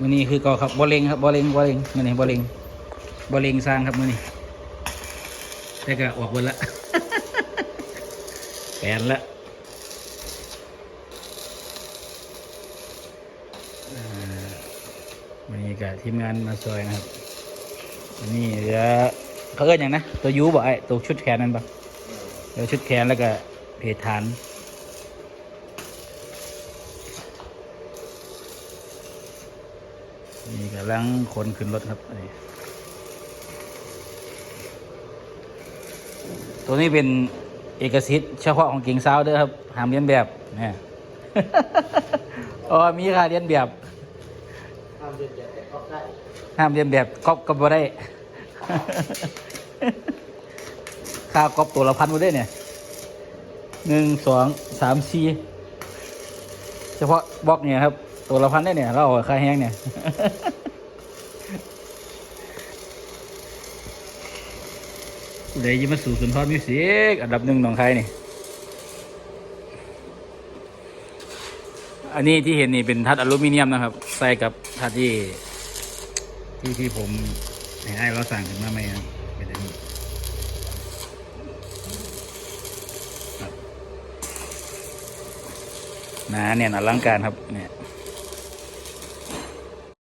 มือนี้คือก็ครับบอเลงครับบอเลงบอเลงมือนี้บอเลงบอเลงสร้างครับมือนี้แต่ก็ออกหมดละแปลนละอ่าวันนี้กับทีมงานมาซอยนะครับวันนี้เหลือเขาเอิ้นอย่างนะ ตัวยูบ่ไอ้ตัวชุดแขนนั่นปะเดี๋ยวชุดแขนแล้วก็เพจฐาน นี่กำลังขนขึ้นรถครับตัวนี้เป็นเอกสิทธิ์เฉพาะของเก่งซาวเด้อครับห้ามเลียนแบบเนี่ยอ๋อมีค่าเลียนแบบทำเด็ดเด็ดแต่ก็ได้ห้ามเลียนแบบก๊อปก็บ่ได้ค่าก๊อปตัวละพันมาได้เนี่ยหนึ่งสองสามสี่เฉพาะบล็อกเนี่ยครับ ตัวละพันได้เนี่ยเราเอาค่าแห้งเนี่ยเดี๋ยยิมาสู่สุนทรมิวสิกอันดับหนึ่งหนองคายนี่ อันนี้ที่เห็นนี่เป็นทัดอลูมิเนียมนะครับ ใส่กับทัดที่ ที่ที่ผมให้ไอ้เราสั่งขึ้นมาไหมครับเป็นอันนี้นาเนี่ยนอลังการครับเนี่ย